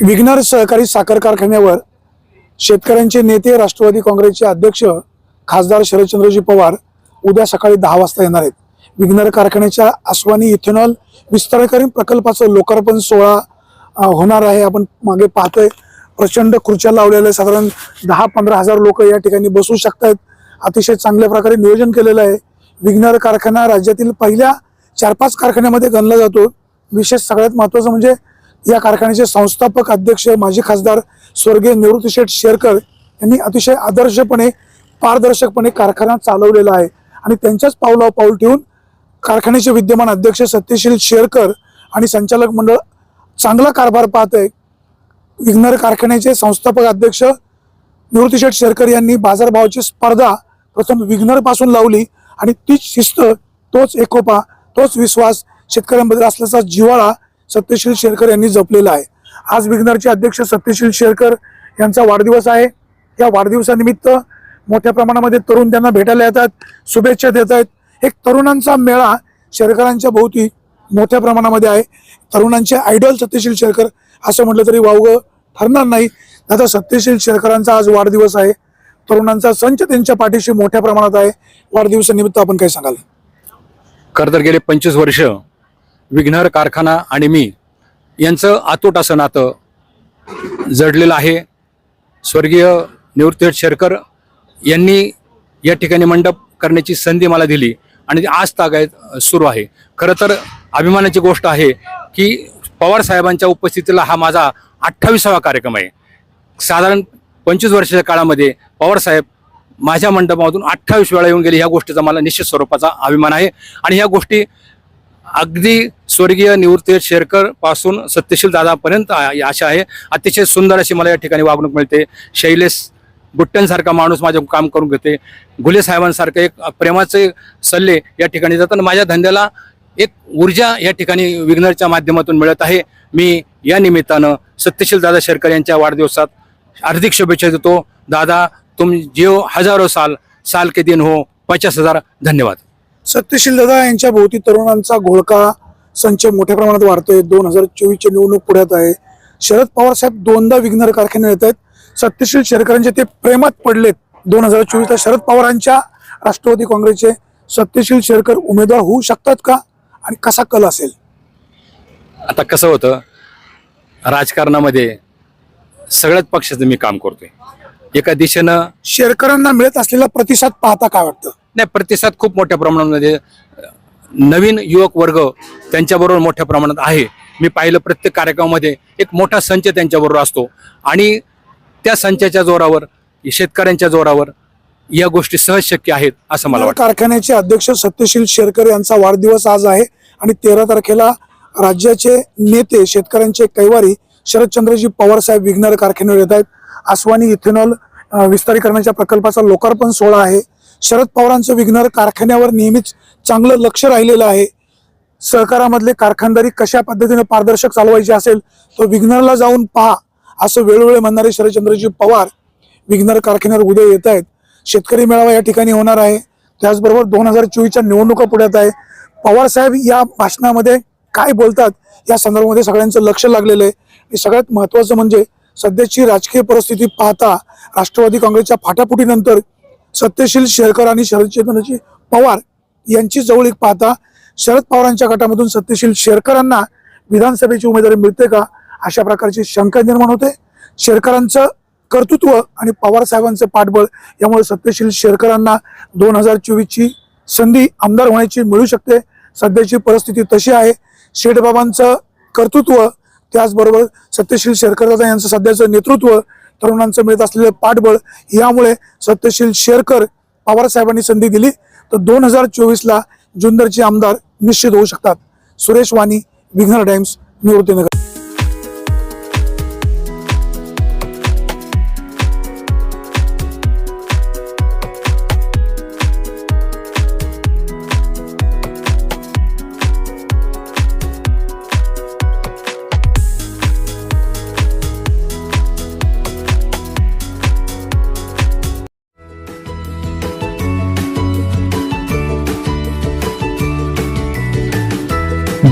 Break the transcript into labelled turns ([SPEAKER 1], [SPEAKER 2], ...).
[SPEAKER 1] विघ्नर सहकारी साखर कारखान्यावर शेतकऱ्यांचे नेते राष्ट्रवादी काँग्रेसचे अध्यक्ष खासदार शरदचंद्रजी पवार उद्या सकाळी दहा वाजता येणार आहेत. विघ्नर कारखान्याच्या आसवानी इथेनॉल विस्तारीकरण प्रकल्पाचं लोकार्पण सोहळा होणार आहे. आपण मागे पाहतोय प्रचंड खुर्च्या लावलेल्या आहेत. साधारण दहा पंधरा हजार लोक या ठिकाणी बसू शकतात अतिशय चांगल्या प्रकारे नियोजन केलेलं आहे. विघ्नर कारखाना राज्यातील पहिल्या चार पाच कारखान्यामध्ये गणला जातो. विशेष सगळ्यात महत्वाचं म्हणजे या कारखान्याचे संस्थापक अध्यक्ष माजी खासदार स्वर्गीय निवृत्ती शेठ शेरकर यांनी अतिशय आदर्शपणे पारदर्शकपणे कारखाना चालवलेला आहे. आणि त्यांच्याच पावलावर पाऊल ठेवून कारखान्याचे विद्यमान अध्यक्ष सत्यशील शेरकर आणि संचालक मंडळ चांगला कारभार पाहत आहे. विघ्नर कारखान्याचे संस्थापक अध्यक्ष निवृत्तीशेठ शेरकर यांनी बाजारभावाची स्पर्धा प्रथम विघ्नरपासून लावली आणि तीच शिस्त तोच एकोपा तोच विश्वास शेतकऱ्यांबद्दल असल्याचा जिव्हाळा सत्यशील शेरकर यांनी जपलेला आहे. आज विघ्नरचे अध्यक्ष सत्यशील शेरकर यांचा वाढदिवस आहे. या वाढदिवसानिमित्त मोठ्या प्रमाणामध्ये तरुण त्यांना भेटायला येतात शुभेच्छा देत आहेत एक तरुणांचा मेळा शेरकरांच्या भोवती मोठ्या प्रमाणामध्ये आहे. तरुणांचे आयडॉल सत्यशील शेरकर असं म्हटलं तरी वावगं ठरणार नाही. आता सत्यशील शेरकरांचा आज वाढदिवस आहे. तरुणांचा संच त्यांच्या पाठीशी मोठ्या प्रमाणात आहे. वाढदिवसानिमित्त आपण काय सांगाल?
[SPEAKER 2] खरं तर गेले पंचवीस वर्ष विघ्नर कारखाना आणि मी यांचं अतूट असं नातं जडलेलं आहे. स्वर्गीय निवृत्ती शेरकर यांनी या ठिकाणी मंडप करण्याची संधी मला दिली आणि ती आज तागायत सुरू आहे. खरं तर अभिमानाची गोष्ट आहे की पवार साहेबांच्या उपस्थितीला हा माझा अठ्ठावीसावा कार्यक्रम आहे. साधारण पंचवीस वर्षाच्या काळामध्ये पवार साहेब माझ्या मंडपामधून अठ्ठावीस वेळा येऊन गेले. ह्या गोष्टीचा मला निश्चित स्वरूपाचा अभिमान आहे. आणि ह्या गोष्टी अगदी स्वर्गीय निवृत्ती शेरकरपासून सत्यशील दादापर्यंत आ- अशा आहे. अतिशय सुंदर अशी मला या ठिकाणी वागणूक मिळते. शैलेश बुट्ट्यांसारखा माणूस माझं काम करून घेते. घुले साहेबांसारखे एक प्रेमाचे सल्ले या ठिकाणी जातात आणि माझ्या धंद्याला एक ऊर्जा या ठिकाणी विघ्नरच्या माध्यमातून मिळत आहे. मी या निमित्तानं सत्यशील दादा शेरकर यांच्या वाढदिवसात हार्दिक शुभेच्छा देतो. दादा तुम जिओ हजारो साल साल के दिन हो. पचास हजार. धन्यवाद.
[SPEAKER 1] सत्यशील दादा यांच्या भोवती तरुणांचा घोळका संच मोठ्या प्रमाणात वाढतोय. दोन हजार चोवीसची निवडणूक पुढ्यात आहे. शरद पवार साहेब दोनदा विघ्नर कारखान्यात येत आहेत सत्यशील शेरकरांचे ते प्रेमात पडलेत. दोन हजार चोवीसला शरद पवारांच्या राष्ट्रवादी काँग्रेसचे सत्यशील शेरकर उमेदवार होऊ शकतात का? आणि कसा कल असेल?
[SPEAKER 2] आता कसं होतं? राजकारणामध्ये सगळ्याच पक्षाचं मी काम करतोय. एका दिशेनं
[SPEAKER 1] शेरकरांना मिळत असलेला प्रतिसाद पाहता काय वाटतं?
[SPEAKER 2] नाही प्रतिसाद खूप मोठ्या प्रमाणामध्ये नवीन युवक वर्ग त्यांच्याबरोबर मोठ्या प्रमाणात आहे. मी पाहिलं प्रत्येक कार्यक्रमामध्ये एक मोठा संच त्यांच्याबरोबर असतो. आणि त्या संचाच्या जोरावर शेतकऱ्यांच्या जोरावर या गोष्टी सहज शक्य आहेत असं मला वाटतं.
[SPEAKER 1] कारखान्याचे अध्यक्ष सत्यशील शेरकर यांचा वाढदिवस आज आहे आणि तेरा तारखेला राज्याचे नेते शेतकऱ्यांचे कैवारी शरदचंद्रजी पवार साहेब विघ्नर कारखान्यावर येत आहेत. आसवानी इथेनॉल विस्तारीकरणाच्या प्रकल्पाचा लोकार्पण सोहळा आहे. शरद पवारांचं विघ्नर कारखान्यावर नेहमीच चांगलं लक्ष राहिलेलं आहे. सहकारामधले कारखानदारी कशा पद्धतीने पारदर्शक चालवायची असेल तर विघ्नरला जाऊन पहा असं वेळोवेळी म्हणणारे शरदचंद्रजी पवार विघ्नर कारखान्यावर उद्या येत आहेत. शेतकरी मेळावा या ठिकाणी होणार आहे. त्याचबरोबर दोन हजार चोवीसच्या निवडणुका पुढ्यात आहे पवार साहेब या भाषणामध्ये काय बोलतात या संदर्भामध्ये सगळ्यांचं लक्ष लागलेलं आहे. आणि सगळ्यात महत्वाचं म्हणजे सध्याची राजकीय परिस्थिती पाहता राष्ट्रवादी काँग्रेसच्या फाटाफुटीनंतर सत्यशील शेरकर आणि शरदचंद्रजी पवार यांची जवळीक पाहता शरद पवारांच्या गटामधून सत्यशील शेरकरांना विधानसभेची उमेदवारी मिळते का? अशा प्रकारची शंका निर्माण होते. शेरकरांचं कर्तृत्व आणि पवार साहेबांचं पाठबळ यामुळे सत्यशील शेरकरांना दोन हजार चोवीसची संधी आमदार होण्याची मिळू शकते. सध्याची परिस्थिती तशी आहे. शेठबाबांचं कर्तृत्व त्याचबरोबर सत्यशील शेरकरदादा यांचं सध्याचं नेतृत्व तरुणांचं मिळत असलेलं पाठबळ यामुळे सत्यशील शेरकर पवार साहेबांनी संधी दिली. तर दोन हजार चोवीसला जुन्नरचे आमदार निश्चित होऊ शकतात. सुरेश वाणी विघ्नर टाइम्स निवृत्तीनगर.